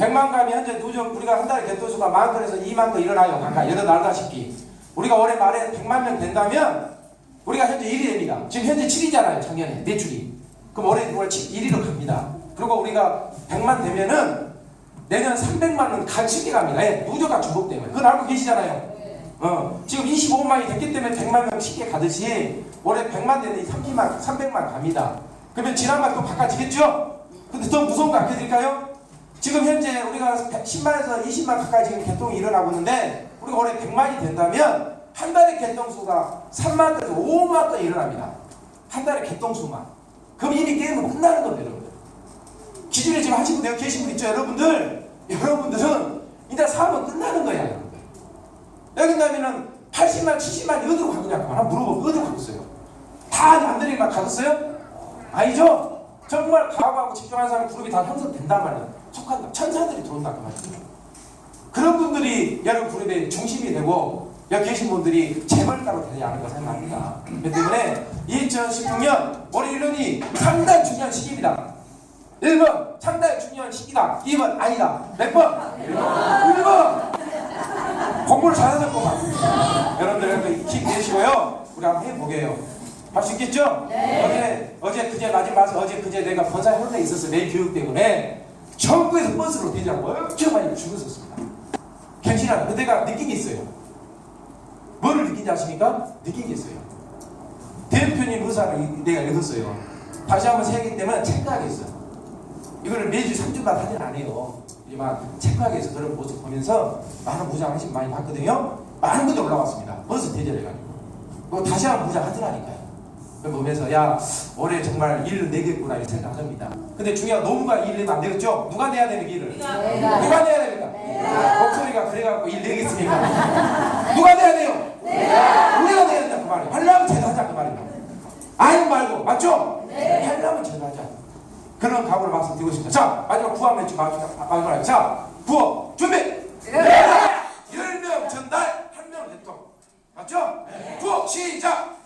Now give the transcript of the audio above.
100만 가면 현재 누적 우리가 한 달에 개통수가 만 건에서 2만 건 일어나요. 각각 여러 날다시피. 우리가 올해 말에 100만 명 된다면 우리가 현재 1위 됩니다. 지금 현재 7위잖아요. 작년에 매출이. 그럼 올해 6월 1위로 갑니다. 그리고 우리가 100만 되면은 내년 300만 원 간식이 갑니다. 예, 누적과 중복 때문에. 그건 알고 계시잖아요. 어, 지금 25만이 됐기 때문에 100만 명 쉽게 가듯이 올해 100만 되는 30만, 300만 갑니다. 그러면 지난번 또 바꿔지겠죠? 근데 더 무서운 거 아껴드릴까요? 지금 현재 우리가 10만에서 20만 가까이 지금 개통이 일어나고 있는데 우리가 올해 100만이 된다면 한 달에 개통수가 3만 건에서 5만 건 일어납니다. 한 달에 개통수만. 그럼 이미 게임은 끝나는 겁니다, 여러분들. 기준에 지금 내가 계신 분 있죠, 여러분들? 여러분들은 이제 사업은 끝나는 거야, 여러분들. 여기 나면은 80만, 70만 어디로 가느냐고 하나 물어보고 어디로 가고 있어요? 다 남들이 막 가겠어요? 아니죠? 정말 가하고 집중하는 사람 그룹이 다 형성된단 말이에요. 속한다. 천사들이 들어온다 그 말이에요. 그런 분들이 여러분 그룹의 중심이 되고 여기 계신 분들이 재벌가로 되지 않을까 생각합니다. 그렇기 때문에 2016년 올해 1년이 상당히 중요한 시기입니다. 1번 상당히 중요한 시기다. 2번 아니다. 몇 번? 1번. 공부를 잘하셨구만. 여러분들 여러분 힘내시고요. 우리 한번 해보게요. 할 수 있겠죠? 어제 어제 그제 마지막 어제 그제 내가 번사 혼내 있었어 내 교육 때문에 전국에서 버스로 대자고 엄청 많이 죽었었습니다. 괜찮아. 근데 내가 느낀 게 있어요. 뭐를 느낀지 아십니까? 느낀 게 있어요. 대표님 의사를 내가 읽었어요. 다시 한번 세기 때문에 체크하겠어. 이거를 매주 3주마다 하진 않아요. 체크하게 해서 그런 모습 보면서 많은 무장하신 많이 봤거든요. 많은 분들 올라왔습니다. 버스 대절해가지고. 그거 다시 한번 무장하더라니까요. 보면서 야 올해 정말 일을 내겠구나 이렇게 생각합니다. 근데 중요한 노무가 일을 안 되겠죠? 누가 내야 되는 일을? 내가. 누가 내야 됩니까? 목소리가 그래갖고 일 내겠습니까? 누가 내야 돼요? 우리가 내야 된다 그 말이에요. 하려면 제대로 하자 그 말이에요. 아니 말고 맞죠? 하려면 제대로 하자. 그런 각오를 말씀드리고 싶습니다. 자 마지막 구호 한번 마지막 자 구호 준비. 열명 전달 한 명 대통 맞죠? 구호 시작.